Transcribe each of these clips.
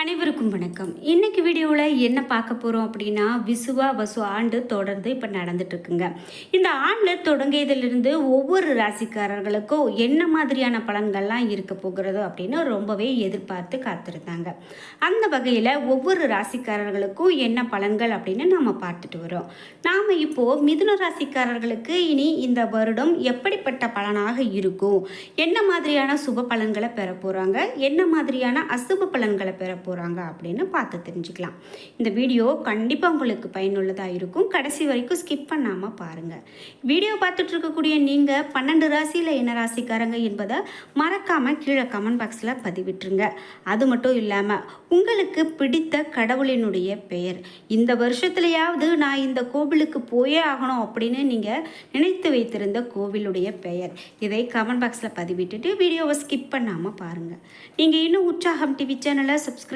அனைவருக்கும் வணக்கம். இன்றைக்கி வீடியோவில் என்ன பார்க்க போகிறோம் அப்படின்னா விசுவா வசு ஆண்டு தொடர்ந்து இப்போ நடந்துட்டுருக்குங்க. இந்த ஆண்டு தொடங்கியதிலிருந்து ஒவ்வொரு ராசிக்காரர்களுக்கும் என்ன மாதிரியான பலன்கள்லாம் இருக்க போகிறதோ அப்படின்னு ரொம்பவே எதிர்பார்த்து காத்திருந்தாங்க. அந்த வகையில் ஒவ்வொரு ராசிக்காரர்களுக்கும் என்ன பலன்கள் அப்படின்னு நாம் பார்த்துட்டு வரோம். நாம் இப்போது மிதுன ராசிக்காரர்களுக்கு இனி இந்த வருடம் எப்படிப்பட்ட பலனாக இருக்கும்? என்ன மாதிரியான சுப பலன்களை பெற போகிறாங்க என்ன மாதிரியான அசுப பலன்களை பெற போகிறாங்க அப்படின்னு பார்த்து தெரிஞ்சுக்கலாம். இந்த வீடியோ கண்டிப்பாக உங்களுக்கு பயனுள்ளதாக இருக்கும். கடைசி வரைக்கும் ஸ்கிப் பண்ணாமல் பாருங்கள் வீடியோ பார்த்துட்ருக்கக்கூடிய நீங்கள் பன்னெண்டு ராசியில் என்ன ராசிக்காரங்க என்பதை மறக்காமல் கீழே கமெண்ட் பாக்ஸில் பதிவிட்டுருங்க. அது மட்டும் இல்லாமல் உங்களுக்கு பிடித்த கடவுளினுடைய பெயர். இந்த வருஷத்துலையாவது நான் இந்த கோவிலுக்கு போயே ஆகணும் அப்படின்னு நீங்கள் நினைத்து வைத்திருந்த கோவிலுடைய பெயர். இதை கமெண்ட் பாக்ஸில் பதிவிட்டுட்டு வீடியோவை ஸ்கிப் பண்ணாமல் பாருங்கள் நீங்கள் இன்னும் உற்சாகம் டிவி சேனலை சப்ஸ்கிரைப்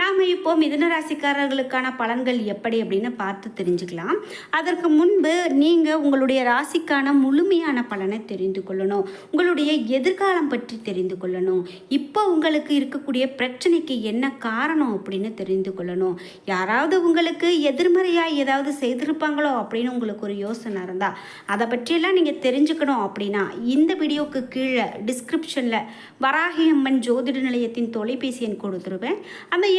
நாம் இப்போ மிதுன ராசிக்காரர்களுக்கான பலன்கள் எப்படி அப்படின்னு பார்த்து தெரிஞ்சுக்கலாம். அதற்கு முன்பு நீங்கள் உங்களுடைய ராசிக்கான முழுமையான பலனை தெரிந்து கொள்ளணும். உங்களுடைய எதிர்காலம் பற்றி தெரிந்து கொள்ளணும். இப்போ உங்களுக்கு இருக்கக்கூடிய பிரச்சனைக்கு என்ன காரணம் அப்படின்னு தெரிந்து கொள்ளணும். யாராவது உங்களுக்கு எதிர்மறையாக ஏதாவது செய்திருப்பாங்களோ அப்படின்னு உங்களுக்கு ஒரு யோசனை இருந்தால் அதை பற்றியெல்லாம் நீங்கள் தெரிஞ்சுக்கணும் அப்படின்னா இந்த வீடியோவுக்கு கீழே டிஸ்கிரிப்ஷனில் வராகியம்மன் ஜோதிட நிலையத்தின் தொலைபேசி எண் கொடுத்துருவேன். அந்த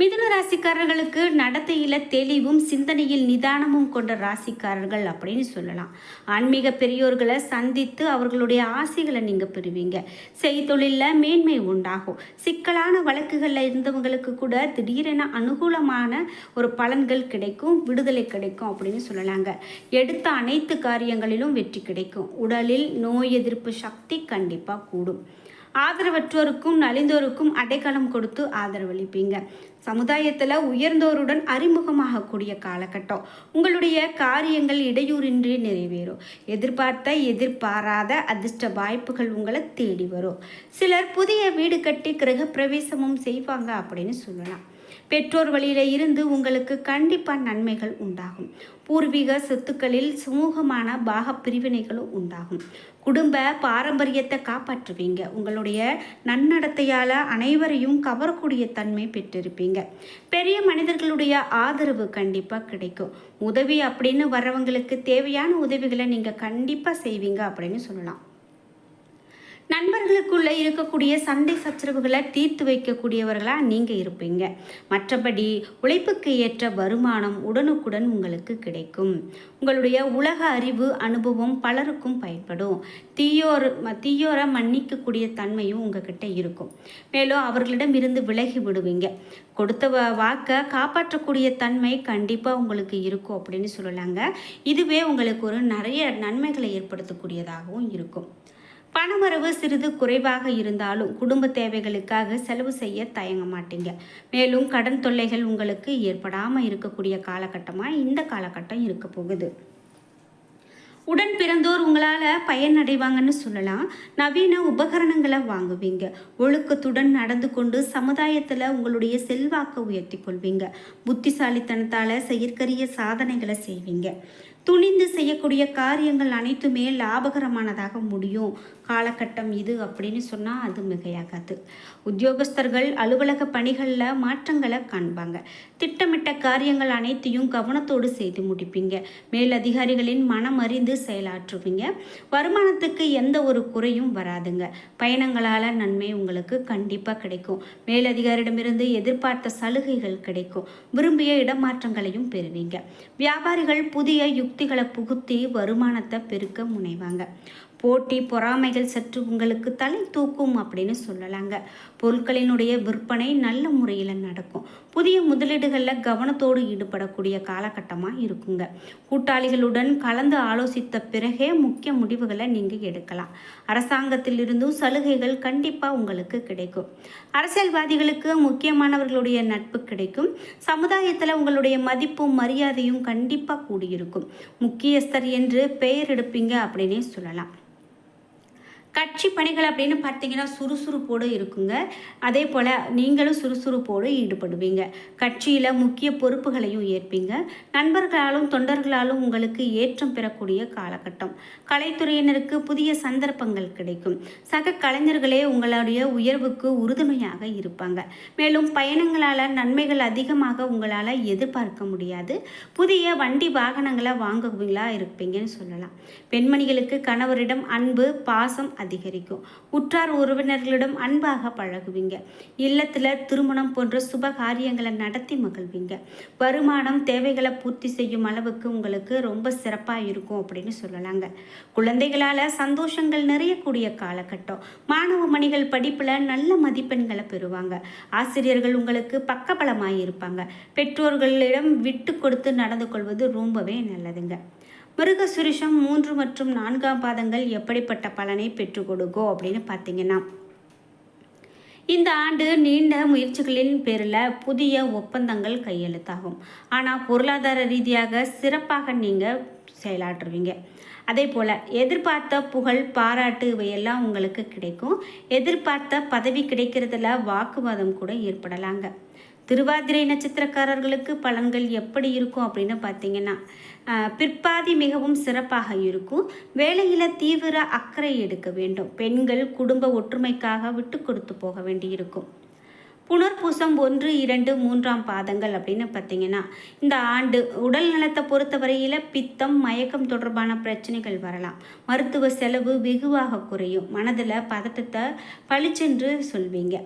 மிதுன ராசிக்காரர்களுக்கு நடத்தையில் தெளிவும் சிந்தனையில் நிதானமும் கொண்ட ராசிக்காரர்கள் அப்படின்னு சொல்லலாம். ஆன்மீக பெரியோர்களை சந்தித்து அவர்களுடைய ஆசைகளை நீங்கள் பெறுவீங்க. செய்தொழிலில் மேன்மை உண்டாகும். சிக்கலான வழக்குகளில் இருந்தவங்களுக்கு கூட திடீரென அனுகூலமான ஒரு பலன்கள் கிடைக்கும் விடுதலை கிடைக்கும் அப்படின்னு சொல்லலாங்க. எடுத்த அனைத்து காரியங்களிலும் வெற்றி கிடைக்கும். உடலில் நோய் எதிர்ப்பு சக்தி கண்டிப்பாக கூடும். ஆதரவற்றோருக்கும் நலிந்தோருக்கும் அடைக்கலம் கொடுத்து ஆதரவளிப்பீங்க. சமுதாயத்தில் உயர்ந்தோருடன் அறிமுகமாகக்கூடிய காலகட்டம். உங்களுடைய காரியங்கள் இடையூறின்றி நிறைவேறும். எதிர்பார்த்த எதிர்பாராத அதிர்ஷ்ட வாய்ப்புகள் உங்களை தேடி வரும். சிலர் புதிய வீடு கட்டி கிரகப்பிரவேசமும் செய்வாங்க அப்படின்னு சொல்லலாம். பெற்றோர் வழியில இருந்து உங்களுக்கு கண்டிப்பாக நன்மைகள் உண்டாகும். பூர்வீக சொத்துக்களில் சுமூகமான பாக பிரிவினைகளும் உண்டாகும். குடும்ப பாரம்பரியத்தை காப்பாற்றுவீங்க. உங்களுடைய நன்னடத்தையால் அனைவரையும் கவரக்கூடிய தன்மை பெற்றிருப்பீங்க. பெரிய மனிதர்களுடைய ஆதரவு கண்டிப்பாக கிடைக்கும். உதவி அப்படின்னு வர்றவங்களுக்கு தேவையான உதவிகளை நீங்கள் கண்டிப்பாக செய்வீங்க அப்படின்னு சொல்லலாம். நண்பர்களுக்குள்ளே இருக்கக்கூடிய சண்டை சச்சரவுகளை தீர்த்து வைக்கக்கூடியவர்களாக நீங்கள் இருப்பீங்க. மற்றபடி உழைப்புக்கு ஏற்ற வருமானம் உடனுக்குடன் உங்களுக்கு கிடைக்கும். உங்களுடைய உலக அறிவு அனுபவம் பலருக்கும் பயன்படும். தீயோர் தீயோரை மன்னிக்கக்கூடிய தன்மையும் உங்ககிட்ட இருக்கும். மேலும் அவர்களிடம் இருந்து விலகி விடுவீங்க. கொடுத்த வாக்கை காப்பாற்றக்கூடிய தன்மை கண்டிப்பாக உங்களுக்கு இருக்கும் அப்படின்னு சொல்லலாங்க. இதுவே உங்களுக்கு ஒரு நிறைய நன்மைகளை ஏற்படுத்தக்கூடியதாகவும் இருக்கும். பணவரவு சிறிது குறைவாக இருந்தாலும் குடும்ப தேவைகளுக்காக செலவு செய்ய தயங்க மாட்டீங்க. மேலும் கடன் தொல்லைகள் உங்களுக்கு ஏற்படாமல் இருக்கக்கூடிய காலகட்டமாக இந்த காலகட்டம் இருக்க போகுது. உடன் பிறந்தோர் உங்களால் பயனடைவாங்கன்னு சொல்லலாம். நவீன உபகரணங்களை வாங்குவீங்க. ஒழுக்கத்துடன் நடந்து கொண்டு சமுதாயத்தில் உங்களுடைய செல்வாக்கை உயர்த்தி கொள்வீங்க. புத்திசாலித்தனத்தால் செயற்கரிய சாதனைகளை செய்வீங்க. துணிந்து செய்யக்கூடிய காரியங்கள் அனைத்துமே லாபகரமானதாக முடியும். காலகட்டம் இது அப்படின்னு சொன்னால் அது மிகையாகாது. உத்தியோகஸ்தர்கள் அலுவலக பணிகளில் மாற்றங்களை காண்பாங்க. திட்டமிட்ட காரியங்கள் அனைத்தையும் கவனத்தோடு செய்து முடிப்பீங்க. மேலதிகாரிகளின் மனம் அறிந்து செயலாற்றுவீங்க. வருமானத்துக்கு எந்த ஒரு குறையும் வராதுங்க. பயணங்களால் நன்மை உங்களுக்கு கண்டிப்பாக கிடைக்கும். மேலதிகாரிடமிருந்து எதிர்பார்த்த சலுகைகள் கிடைக்கும். விரும்பிய இடமாற்றங்களையும் பெறுவீங்க. வியாபாரிகள் புதிய யுக்திகளை புகுத்தி வருமானத்தை பெருக்க முனைவாங்க. போட்டி பொறாமைகள் சற்று உங்களுக்கு தலை தூக்கும் அப்படின்னு சொல்லலாங்க. பொருட்களினுடைய விற்பனை நல்ல முறையில் நடக்கும். புதிய முதலீடுகளில் கவனத்தோடு ஈடுபடக்கூடிய காலகட்டமாக இருக்குங்க. கூட்டாளிகளுடன் கலந்து ஆலோசித்த பிறகே முக்கிய முடிவுகளை நீங்கள் எடுக்கலாம். அரசாங்கத்திலிருந்தும் சலுகைகள் கண்டிப்பாக உங்களுக்கு கிடைக்கும். அரசியல்வாதிகளுக்கு முக்கியமானவர்களுடைய நட்பு கிடைக்கும். சமுதாயத்தில் உங்களுடைய மதிப்பும் மரியாதையும் கண்டிப்பாக கூடியிருக்கும். முக்கியஸ்தர் என்று பெயர் எடுப்பீங்க அப்படின்னே சொல்லலாம். கட்சி பணிகள் அப்படின்னு பார்த்தீங்கன்னா சுறுசுறுப்போடு இருக்குங்க. அதே போல் நீங்களும் சுறுசுறுப்போடு ஈடுபடுவீங்க. கட்சியில் முக்கிய பொறுப்புகளையும் ஏற்பீங்க. நண்பர்களாலும் தொண்டர்களாலும் உங்களுக்கு ஏற்றம் பெறக்கூடிய காலகட்டம். கலைத்துறையினருக்கு புதிய சந்தர்ப்பங்கள் கிடைக்கும். சக கலைஞர்களே உங்களுடைய உயர்வுக்கு உறுதுணையாக இருப்பாங்க. மேலும் பயணங்களால் நன்மைகள் அதிகமாக உங்களால் எதிர்பார்க்க முடியாது. புதிய வண்டி வாகனங்களை வாங்குவீங்களா இருப்பீங்கன்னு சொல்லலாம். பெண்மணிகளுக்கு கணவரிடம் அன்பு பாசம் அதிகரிக்கும். உற்றார் உறவினர்களிடம் அன்பாக பழகுவீங்க. இல்லத்தில் திருமணம் போன்ற சுப காரியங்களை நடத்தி மகிழ்வீங்க. வருமானம் தேவைகளை பூர்த்தி செய்யும் அளவுக்கு உங்களுக்கு ரொம்ப சிறப்பாக இருக்கும் அப்படின்னு சொல்லலாங்க. குழந்தைகளால் சந்தோஷங்கள் நிறையக்கூடிய காலகட்டம். மாணவ மணிகள் படிப்பில் நல்ல மதிப்பெண்களை பெறுவாங்க. ஆசிரியர்கள் உங்களுக்கு பக்கபலமாக இருப்பாங்க. பெற்றோர்களிடம் விட்டு கொடுத்து நடந்து கொள்வது ரொம்பவே நல்லதுங்க. மிருக சுரிஷம் மூன்று மற்றும் நான்காம் பாதங்கள் எப்படிப்பட்ட பலனை பெற்றுக் கொடுக்கும் அப்படின்னு பார்த்தீங்கன்னா இந்த ஆண்டு நீண்ட முயற்சிகளின் பேரில் புதிய ஒப்பந்தங்கள் கையெழுத்தாகும். ஆனால் பொருளாதார ரீதியாக சிறப்பாக நீங்கள் செயலாற்றுவீங்க. அதே போல் எதிர்பார்த்த புகழ் பாராட்டு இவையெல்லாம் உங்களுக்கு கிடைக்கும். எதிர்பார்த்த பதவி கிடைக்கிறதுல வாக்குவாதம் கூட ஏற்படலாங்க. திருவாதிரை நட்சத்திரக்காரர்களுக்கு பலன்கள் எப்படி இருக்கும் அப்படின்னு பார்த்தீங்கன்னா பிற்பாதி மிகவும் சிறப்பாக இருக்கும். வேலையில் தீவிர அக்கறை எடுக்க வேண்டும். பெண்கள் குடும்ப ஒற்றுமைக்காக விட்டு கொடுத்து போக வேண்டியிருக்கும் புனர்பூசம் ஒன்று இரண்டு மூன்றாம் பாதங்கள் அப்படின்னு பார்த்தீங்கன்னா இந்த ஆண்டு உடல் நலத்தை பொறுத்தவரையில் பித்தம் மயக்கம் தொடர்பான பிரச்சனைகள் வரலாம். மருத்துவ செலவு வெகுவாக குறையும். மனதில் பதட்டத்தை பளிச்சென்று சொல்வீங்க.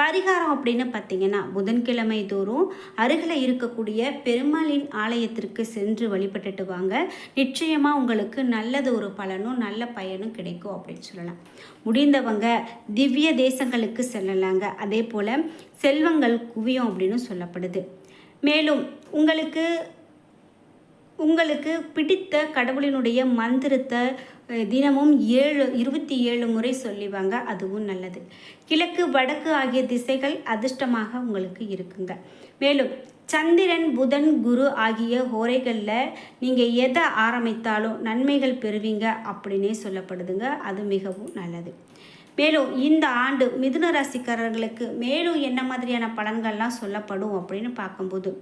பரிகாரம் அப்படின்னு பார்த்தீங்கன்னா புதன்கிழமை தோறும் அருகில் இருக்கக்கூடிய பெருமாளின் ஆலயத்திற்கு சென்று வழிபட்டுட்டு வாங்க. நிச்சயமாக உங்களுக்கு நல்லது ஒரு பலனும் நல்ல பயனும் கிடைக்கும் அப்படின்னு சொல்லலாம். முடிந்தவங்க திவ்ய தேசங்களுக்கு செல்லலாங்க. அதே போல் செல்வங்கள் குவியும் அப்படின்னு சொல்லப்படுது. மேலும் உங்களுக்கு உங்களுக்கு பிடித்த கடவுளினுடைய மந்திரத்தை தினமும் ஏழு இருபத்தி ஏழு முறை சொல்லிவாங்க. அதுவும் நல்லது. கிழக்கு வடக்கு ஆகிய திசைகள் அதிர்ஷ்டமாக உங்களுக்கு இருக்குங்க. மேலும் சந்திரன் புதன் குரு ஆகிய ஹோரைகளில் நீங்கள் எதை ஆரம்பித்தாலும் நன்மைகள் பெறுவீங்க அப்படின்னே சொல்லப்படுதுங்க. அது மிகவும் நல்லது. மேலும் இந்த ஆண்டு மிதுன ராசிக்காரர்களுக்கு மேலும் என்ன மாதிரியான பலன்கள்லாம் சொல்லப்படும் அப்படின்னு பார்க்கும்போது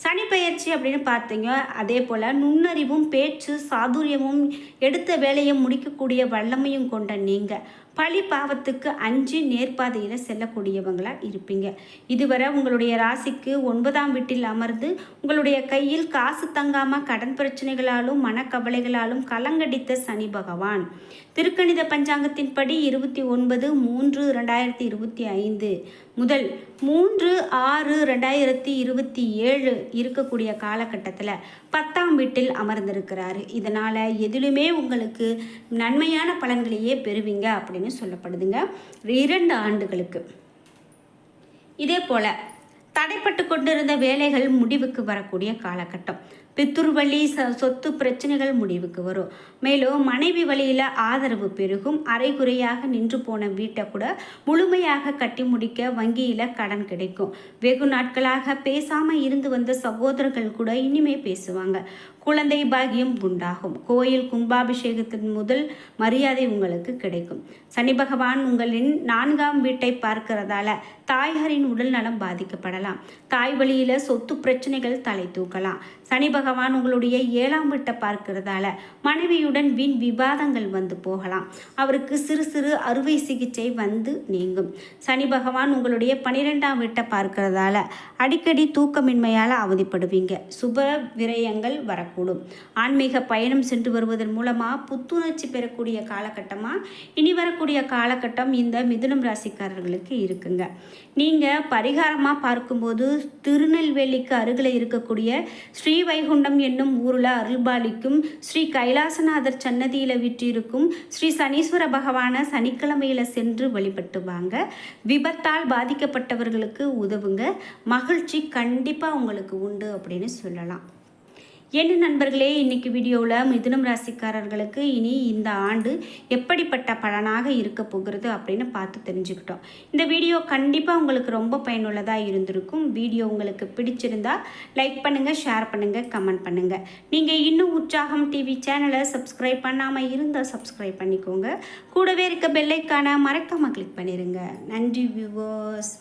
சனி பயிற்சி அப்படின்னு பார்த்தீங்க அதே போல் நுண்ணறிவும் பேச்சு சாதுரியமும் எடுத்த வேலையை முடிக்கக்கூடிய வல்லமையும் கொண்ட நீங்கள் பழி பாவத்துக்கு அஞ்சு நேர்பாதையில் செல்லக்கூடியவங்களாக இருப்பீங்க. இதுவரை உங்களுடைய ராசிக்கு ஒன்பதாம் வீட்டில் அமர்ந்து உங்களுடைய கையில் காசு தங்காமல் கடன் பிரச்சனைகளாலும் மனக்கவலைகளாலும் கலங்கடித்த சனி பகவான். திருக்கணித பஞ்சாங்கத்தின்படி இருபத்தி ஒன்பது மூன்று ரெண்டாயிரத்தி இருபத்தி ஐந்து முதல் மூன்று ஆறு ரெண்டாயிரத்தி இருபத்தி ஏழு இருக்கக்கூடிய காலகட்டத்தில் பத்தாம் வீட்டில் அமர்ந்திருக்கிறாரு. இதனால் எதிலுமே உங்களுக்கு நன்மையான பலன்களையே பெறுவீங்க அப்படின்னு சொல்லப்படுதுங்க. இரண்டு ஆண்டுகளுக்கு. இதே போல் தடைப்பட்டு கொண்டிருந்த வேலைகள் முடிவுக்கு வரக்கூடிய காலகட்டம். பித்துர்வழி ச சொத்து பிரச்சனைகள் முடிவுக்கு வரும். மேலும் மனைவி வழியில் ஆதரவு பெருகும். அரைகுறையாக நின்று போன வீட்டை கூட முழுமையாக கட்டி முடிக்க வங்கியில் கடன் கிடைக்கும். வெகு நாட்களாக பேசாமல் இருந்து வந்த சகோதரர்கள் கூட இனிமே பேசுவாங்க. குழந்தை பாகியம் உண்டாகும். கோயில் கும்பாபிஷேகத்தின் முதல் மரியாதை உங்களுக்கு கிடைக்கும். சனி பகவான் உங்களின் நான்காம் வீட்டை பார்க்கிறதால தாய்கரின் உடல் நலம் பாதிக்கப்படலாம். தாய் வழியில் சொத்து பிரச்சனைகள் தலை தூக்கலாம். சனி பகவான் உங்களுடைய ஏழாம் வீட்டை பார்க்கிறதால மனைவியுடன் வீண் விவாதங்கள் வந்து போகலாம். அவருக்கு சிறு சிறு அறுவை சிகிச்சை வந்து நீங்கும். சனி பகவான் உங்களுடைய பனிரெண்டாம் வீட்டை பார்க்கிறதால அடிக்கடி தூக்கமின்மையால் அவதிப்படுவீங்க. சுப விரயங்கள் வரக்கூடும். ஆன்மீக பயணம் சென்று வருவதன் மூலமாக புத்துணர்ச்சி பெறக்கூடிய காலகட்டமாக இனி வரக்கூடிய காலகட்டம் இந்த மிதுனம் ராசிக்காரர்களுக்கு இருக்குங்க. நீங்கள் பரிகாரமாக பார்க்கும்போது திருநெல்வேலிக்கு அருகில் இருக்கக்கூடிய ஸ்ரீவைகு வைகுண்டம் என்னும் ஊரில் அருள்பாலிக்கும் ஸ்ரீ கைலாசநாதர் சன்னதியில் விற்றிருக்கும் ஸ்ரீ சனீஸ்வர பகவான சனிக்கிழமையில் சென்று வழிபட்டு வாங்க. விபத்தால் பாதிக்கப்பட்டவர்களுக்கு உதவுங்க. மகிழ்ச்சி கண்டிப்பாக உங்களுக்கு உண்டு அப்படின்னு சொல்லலாம். என்ன நண்பர்களே இன்றைக்கி வீடியோவில் மிதுனம் ராசிக்காரர்களுக்கு இனி இந்த ஆண்டு எப்படிப்பட்ட பலனாக இருக்க போகிறது அப்படின்னு பார்த்து தெரிஞ்சுக்கிட்டோம். இந்த வீடியோ கண்டிப்பாக உங்களுக்கு ரொம்ப பயனுள்ளதாக இருந்திருக்கும். வீடியோ உங்களுக்கு பிடிச்சிருந்தா லைக் பண்ணுங்கள் ஷேர் பண்ணுங்கள் கமெண்ட் பண்ணுங்கள் நீங்கள் இன்னும் உற்சாகம் டிவி சேனலை சப்ஸ்கிரைப் பண்ணாமல் இருந்தால் சப்ஸ்கிரைப் பண்ணிக்கோங்க. கூடவே இருக்க பெல்லைக்கான மறக்காமல் கிளிக் பண்ணிடுங்க நன்றி வியூவர்ஸ்